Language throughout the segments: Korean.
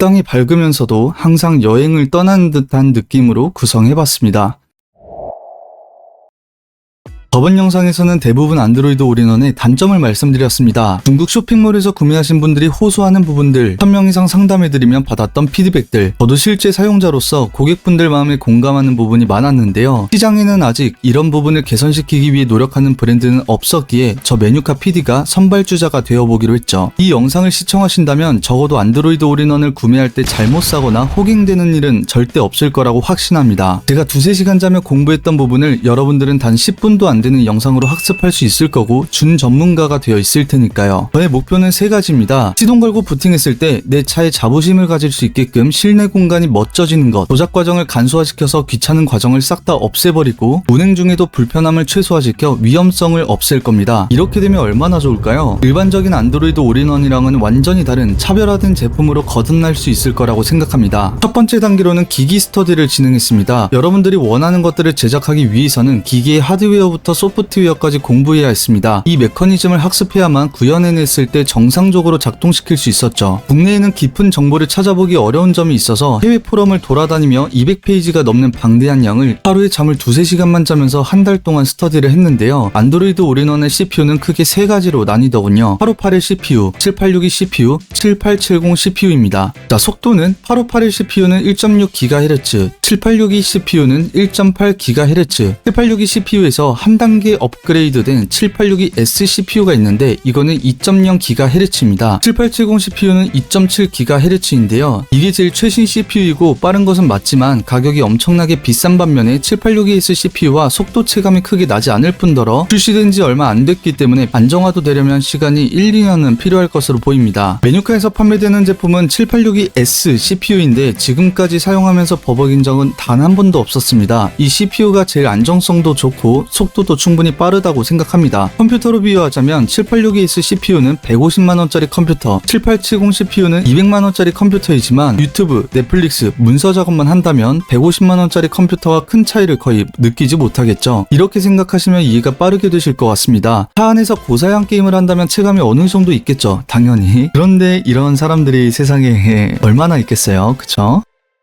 적당히 밝으면서도 항상 여행을 떠나는 듯한 느낌으로 구성해봤습니다. 저번 영상에서는 대부분 안드로이드 올인원의 단점을 말씀드렸습니다. 중국 쇼핑몰에서 구매하신 분들이 호소하는 부분들, 1000명 이상 상담해드리면 받았던 피드백들, 저도 실제 사용자로서 고객분들 마음에 공감하는 부분이 많았는데요. 시장에는 아직 이런 부분을 개선시키기 위해 노력하는 브랜드는 없었기에 저 메뉴카 PD가 선발주자가 되어보기로 했죠. 이 영상을 시청하신다면 적어도 안드로이드 올인원을 구매할 때 잘못 사거나 호갱되는 일은 절대 없을 거라고 확신합니다. 제가 두세 시간 자며 공부했던 부분을 여러분들은 단 10분도 안 되는 영상으로 학습할 수 있을 거고 준 전문가가 되어 있을 테니까요. 저의 목표는 세 가지입니다. 시동 걸고 부팅했을 때 내 차에 자부심을 가질 수 있게끔 실내 공간이 멋져지는 것, 조작 과정을 간소화시켜서 귀찮은 과정을 싹 다 없애버리고 운행 중에도 불편함을 최소화시켜 위험성을 없앨 겁니다. 이렇게 되면 얼마나 좋을까요? 일반적인 안드로이드 올인원이랑은 완전히 다른 차별화된 제품으로 거듭날 수 있을 거라고 생각합니다. 첫 번째 단계로는 기기 스터디를 진행했습니다. 여러분들이 원하는 것들을 제작하기 위해서는 기기의 하드웨어부터 소프트웨어까지 공부해야 했습니다. 이 메커니즘을 학습해야만 구현해냈을 때 정상적으로 작동시킬 수 있었죠. 국내에는 깊은 정보를 찾아보기 어려운 점이 있어서 해외 포럼을 돌아다니며 200페이지가 넘는 방대한 양을 하루에 잠을 두세 시간만 자면서 한 달 동안 스터디를 했는데요. 안드로이드 올인원의 CPU는 크게 세 가지로 나뉘더군요. 858의 CPU, 786의 CPU, 7870 CPU입니다. 자, 속도는 858의 CPU는 1.6GHz, 786의 CPU는 1.8GHz, 786의 CPU에서 한 단계 업그레이드된 786의 S CPU가 있는데 이거는 2.0GHz입니다. 7870 CPU는 2.7GHz인데요. 이게 제일 최신 CPU이고 빠른 것은 맞지만 가격이 엄청나게 비싼 반면에 786ES CPU와 속도 체감이 크게 나지 않을 뿐더러 출시된 지 얼마 안 됐기 때문에 안정화도 되려면 시간이 1, 2년은 필요할 것으로 보입니다. 메뉴카에서 판매되는 제품은 786ES CPU인데 지금까지 사용하면서 버벅인 적은 단 한 번도 없었습니다. 이 CPU가 제일 안정성도 좋고 속도도 충분히 빠르다고 생각합니다. 컴퓨터로 비유하자면 786ES CPU는 150만원짜리 컴퓨터, 7870 CPU는 200만원짜리 컴퓨터이지만 유튜브, 넷플릭스, 문서 작업만 한다면 150만원짜리 컴퓨터와 큰 차이를 거의 느끼지 못하겠죠. 이렇게 생각하시면 이해가 빠르게 되실 것 같습니다. 차 안에서 고사양 게임을 한다면 체감이 어느 정도 있겠죠. 당연히. 그런데 이런 사람들이 세상에 얼마나 있겠어요. 그쵸?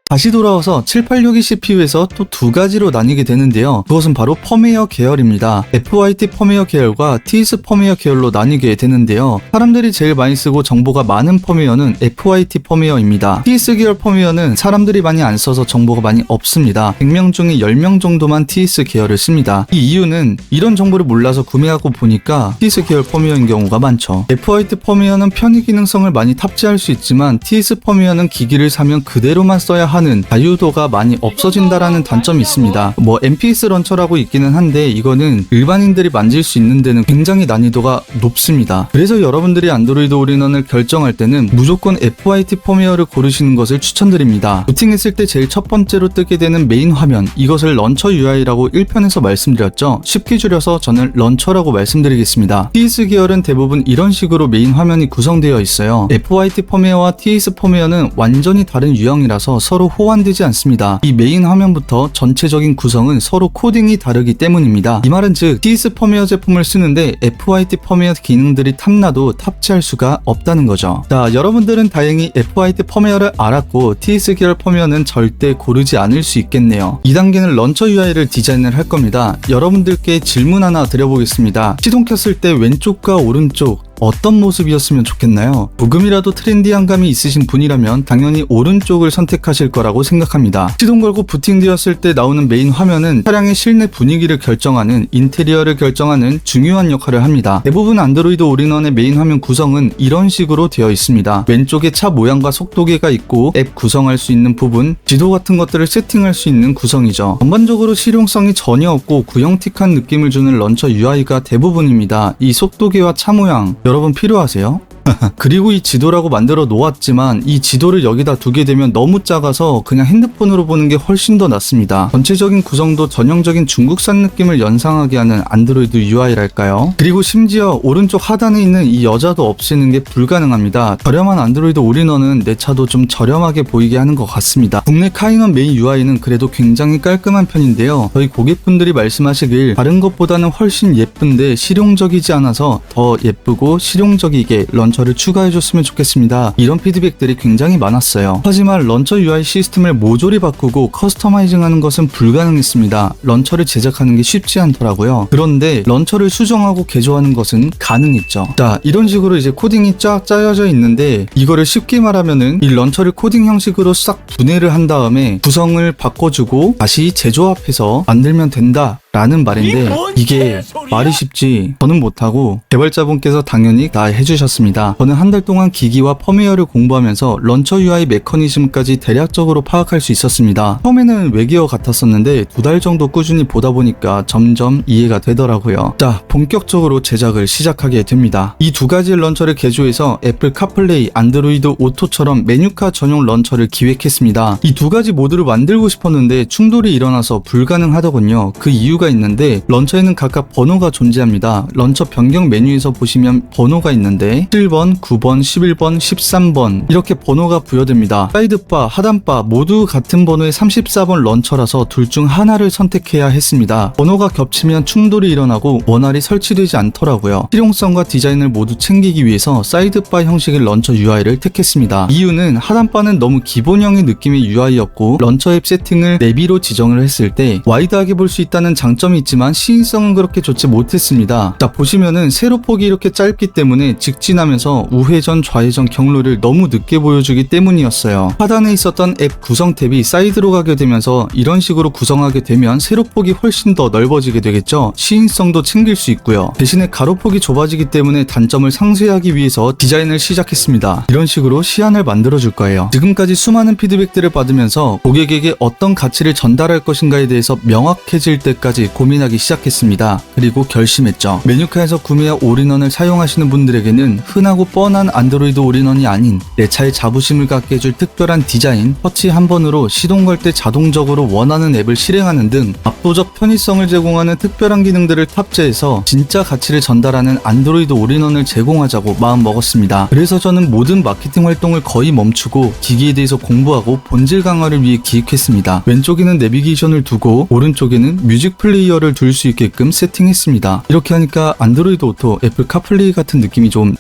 다시 돌아와서 786의 CPU에서 또 두 가지로 나뉘게 되는데요. 그것은 바로 펌웨어 계열입니다. FYT 펌웨어 계열과 TS 펌웨어 계열로 나뉘게 되는데요. 사람들이 제일 많이 쓰고 정보가 많은 펌웨어는 FYT 펌웨어입니다. TS 계열 펌웨어는 사람들이 많이 안 써서 정보가 많이 없습니다. 100명 중에 10명 정도만 TS 계열을 씁니다. 이 이유는 이런 정보를 몰라서 구매하고 보니까 TS 계열 펌웨어인 경우가 많죠. FYT 펌웨어는 편의 기능성을 많이 탑재할 수 있지만 TS 펌웨어는 기기를 사면 그대로만 써야 하는 자유도가 많이 없어진다라는 단점이 있습니다. 뭐 MPS 런처라고 있기는 한데 이거는 일반인들이 만질 수 있는 데는 굉장히 난이도가 높습니다. 그래서 여러분들이 안드로이드 올인원을 결정할 때는 무조건 FYT 펌웨어를 고르시는 것을 추천드립니다. 부팅했을 때 제일 첫 번째로 뜨게 되는 메인 화면 이것을 런처 UI라고 1편에서 말씀드렸죠. 쉽게 줄여서 저는 런처라고 말씀드리겠습니다. TS 계열은 대부분 이런 식으로 메인 화면이 구성되어 있어요. FYT 펌웨어와 TS 펌웨어는 완전히 다른 유형이라서 서로 호환되지 않습니다. 이 메인 화면부터 전체적인 구성은 서로 코딩이 다르기 때문입니다. 이 말은 즉 TS 펌웨어 제품을 쓰는데 FYT 펌웨어 기능들이 탐나도 탑재할 수가 없다는 거죠. 자, 여러분들은 다행히 FYT 펌웨어를 알았고 TS 계열 펌웨어는 절대 고르지 않을 수 있겠네요. 2단계는 런처 UI를 디자인을 할 겁니다. 여러분들께 질문 하나 드려보겠습니다. 시동 켰을 때 왼쪽과 오른쪽 어떤 모습이었으면 좋겠나요? 조금이라도 트렌디한 감이 있으신 분이라면 당연히 오른쪽을 선택하실 거라고 생각합니다. 시동 걸고 부팅되었을 때 나오는 메인 화면은 차량의 실내 분위기를 결정하는 인테리어를 결정하는 중요한 역할을 합니다. 대부분 안드로이드 올인원의 메인 화면 구성은 이런 식으로 되어 있습니다. 왼쪽에 차 모양과 속도계가 있고 앱 구성할 수 있는 부분, 지도 같은 것들을 세팅할 수 있는 구성이죠. 전반적으로 실용성이 전혀 없고 구형틱한 느낌을 주는 런처 UI가 대부분입니다. 이 속도계와 차 모양, 여러분 필요하세요? 그리고 이 지도라고 만들어 놓았지만 이 지도를 여기다 두게 되면 너무 작아서 그냥 핸드폰으로 보는 게 훨씬 더 낫습니다. 전체적인 구성도 전형적인 중국산 느낌을 연상하게 하는 안드로이드 UI랄까요? 그리고 심지어 오른쪽 하단에 있는 이 여자도 없애는 게 불가능합니다. 저렴한 안드로이드 올인원은 내 차도 좀 저렴하게 보이게 하는 것 같습니다. 국내 카이넌 메인 UI는 그래도 굉장히 깔끔한 편인데요. 저희 고객분들이 말씀하시길 다른 것보다는 훨씬 예쁜데 실용적이지 않아서 더 예쁘고 실용적이게 런처 런처를 추가해줬으면 좋겠습니다. 이런 피드백들이 굉장히 많았어요. 하지만 런처 UI 시스템을 모조리 바꾸고 커스터마이징하는 것은 불가능했습니다. 런처를 제작하는 게 쉽지 않더라고요. 그런데 런처를 수정하고 개조하는 것은 가능했죠. 자, 이런 식으로 이제 코딩이 쫙 짜여져 있는데 이거를 쉽게 말하면은 이 런처를 코딩 형식으로 싹 분해를 한 다음에 구성을 바꿔주고 다시 재조합해서 만들면 된다. 라는 말인데 이게 말이 쉽지 저는 못하고 개발자분께서 당연히 다 해주셨습니다. 저는 한 달 동안 기기와 펌웨어를 공부하면서 런처 UI 메커니즘까지 대략적으로 파악할 수 있었습니다. 처음에는 외계어 같았었는데 두 달 정도 꾸준히 보다 보니까 점점 이해가 되더라고요. 자 본격적으로 제작을 시작하게 됩니다. 이 두 가지 런처를 개조해서 애플 카플레이, 안드로이드 오토처럼 메뉴카 전용 런처를 기획했습니다. 이 두 가지 모드를 만들고 싶었는데 충돌이 일어나서 불가능하더군요. 그 이유가 있는데 런처에는 각각 번호가 존재합니다. 런처 변경 메뉴에서 보시면 번호가 있는데 7번, 9번, 11번, 13번 이렇게 번호가 부여됩니다. 사이드바, 하단바 모두 같은 번호의 34번 런처라서 둘 중 하나를 선택해야 했습니다. 번호가 겹치면 충돌이 일어나고 원활히 설치되지 않더라고요. 실용성과 디자인을 모두 챙기기 위해서 사이드바 형식의 런처 UI를 택했습니다. 이유는 하단바는 너무 기본형의 느낌의 UI였고 런처 앱 세팅을 내비로 지정을 했을 때 와이드하게 볼 수 있다는 장점 이 있지만 시인성은 그렇게 좋지 못했습니다. 자 보시면은 세로폭이 이렇게 짧기 때문에 직진하면서 우회전 좌회전 경로를 너무 늦게 보여주기 때문이었어요. 하단에 있었던 앱 구성 탭이 사이드로 가게 되면서 이런 식으로 구성하게 되면 세로폭이 훨씬 더 넓어지게 되겠죠. 시인성도 챙길 수 있고요. 대신에 가로폭이 좁아지기 때문에 단점을 상쇄하기 위해서 디자인을 시작했습니다. 이런 식으로 시안을 만들어 줄 거예요. 지금까지 수많은 피드백들을 받으면서 고객에게 어떤 가치를 전달할 것인가에 대해서 명확해질 때까지 고민하기 시작했습니다. 그리고 결심했죠. 메뉴카에서 구매한 올인원을 사용하시는 분들에게는 흔하고 뻔한 안드로이드 올인원이 아닌 내 차에 자부심을 갖게 해줄 특별한 디자인, 터치 한 번으로 시동 걸 때 자동적으로 원하는 앱을 실행하는 등 압도적 편의성을 제공하는 특별한 기능들을 탑재해서 진짜 가치를 전달하는 안드로이드 올인원을 제공하자고 마음 먹었습니다. 그래서 저는 모든 마케팅 활동을 거의 멈추고 기기에 대해서 공부하고 본질 강화를 위해 기획했습니다. 왼쪽에는 내비게이션을 두고 오른쪽에는 뮤직 플레이 어를 둘 수 있게끔 세팅했습니다. 이렇게 하니까 안드로이드 오토, 애플 카플레이 같은 느낌이 좀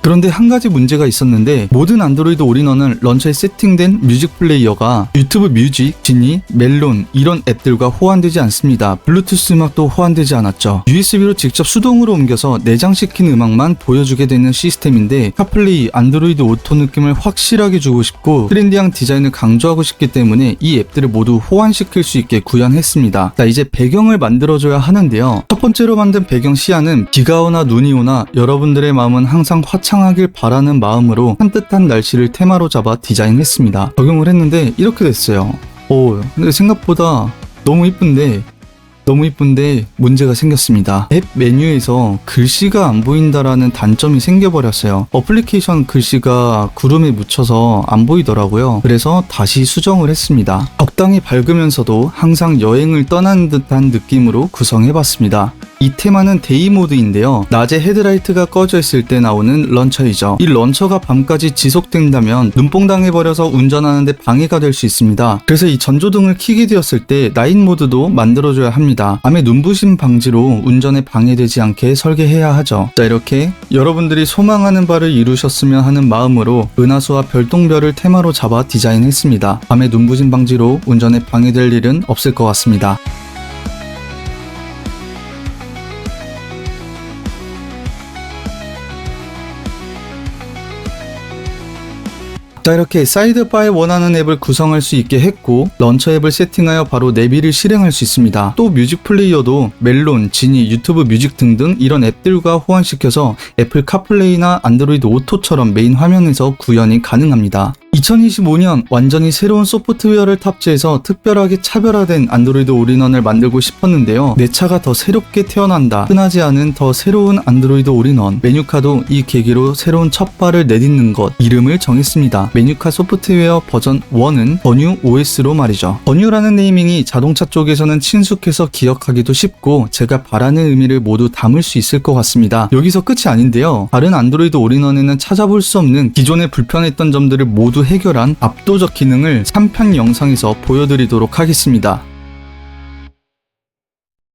그런데 한 가지 문제가 있었는데 모든 안드로이드 올인원은 런처에 세팅된 뮤직 플레이어가 유튜브 뮤직, 지니, 멜론 이런 앱들과 호환되지 않습니다. 블루투스 음악도 호환되지 않았죠. USB로 직접 수동으로 옮겨서 내장시킨 음악만 보여주게 되는 시스템인데 카플레이, 안드로이드 오토 느낌을 확실하게 주고 싶고 트렌디한 디자인을 강조하고 싶기 때문에 이 앱들을 모두 호환시킬 수 있게 구현했습니다. 자 이제 배경을 만들어줘야 하는데요. 첫 번째로 만든 배경 시야는 비가 오나 눈이 오나 여러분들의 마음은 항상 화창 화창하길 바라는 마음으로 산뜻한 날씨를 테마로 잡아 디자인했습니다. 적용을 했는데 이렇게 됐어요. 오, 근데 생각보다 너무 이쁜데 너무 이쁜데 문제가 생겼습니다. 앱 메뉴에서 글씨가 안 보인다라는 단점이 생겨버렸어요. 어플리케이션 글씨가 구름에 묻혀서 안 보이더라고요. 그래서 다시 수정을 했습니다. 적당히 밝으면서도 항상 여행을 떠난 듯한 느낌으로 구성해봤습니다. 이 테마는 데이 모드인데요. 낮에 헤드라이트가 꺼져 있을 때 나오는 런처이죠. 이 런처가 밤까지 지속된다면 눈뽕 당해버려서 운전하는데 방해가 될 수 있습니다. 그래서 이 전조등을 켜게 되었을 때 나잇 모드도 만들어줘야 합니다. 밤에 눈부심 방지로 운전에 방해되지 않게 설계해야 하죠. 자 이렇게 여러분들이 소망하는 바를 이루셨으면 하는 마음으로 은하수와 별똥별을 테마로 잡아 디자인했습니다. 밤에 눈부심 방지로 운전에 방해될 일은 없을 것 같습니다. 자 이렇게 사이드바에 원하는 앱을 구성할 수 있게 했고 런처 앱을 세팅하여 바로 내비를 실행할 수 있습니다. 또 뮤직 플레이어도 멜론, 지니, 유튜브 뮤직 등등 이런 앱들과 호환시켜서 애플 카플레이나 안드로이드 오토처럼 메인 화면에서 구현이 가능합니다. 2025년 완전히 새로운 소프트웨어를 탑재해서 특별하게 차별화된 안드로이드 올인원을 만들고 싶었는데요. 내 차가 더 새롭게 태어난다. 흔하지 않은 더 새로운 안드로이드 올인원. 메뉴카도 이 계기로 새로운 첫 발을 내딛는 것. 이름을 정했습니다. 메뉴카 소프트웨어 버전 1은 버뉴 OS로 말이죠. 버뉴라는 네이밍이 자동차 쪽에서는 친숙해서 기억하기도 쉽고 제가 바라는 의미를 모두 담을 수 있을 것 같습니다. 여기서 끝이 아닌데요. 다른 안드로이드 올인원에는 찾아볼 수 없는 기존에 불편했던 점들을 모두 해결한 압도적 기능을 3편 영상에서 보여드리도록 하겠습니다.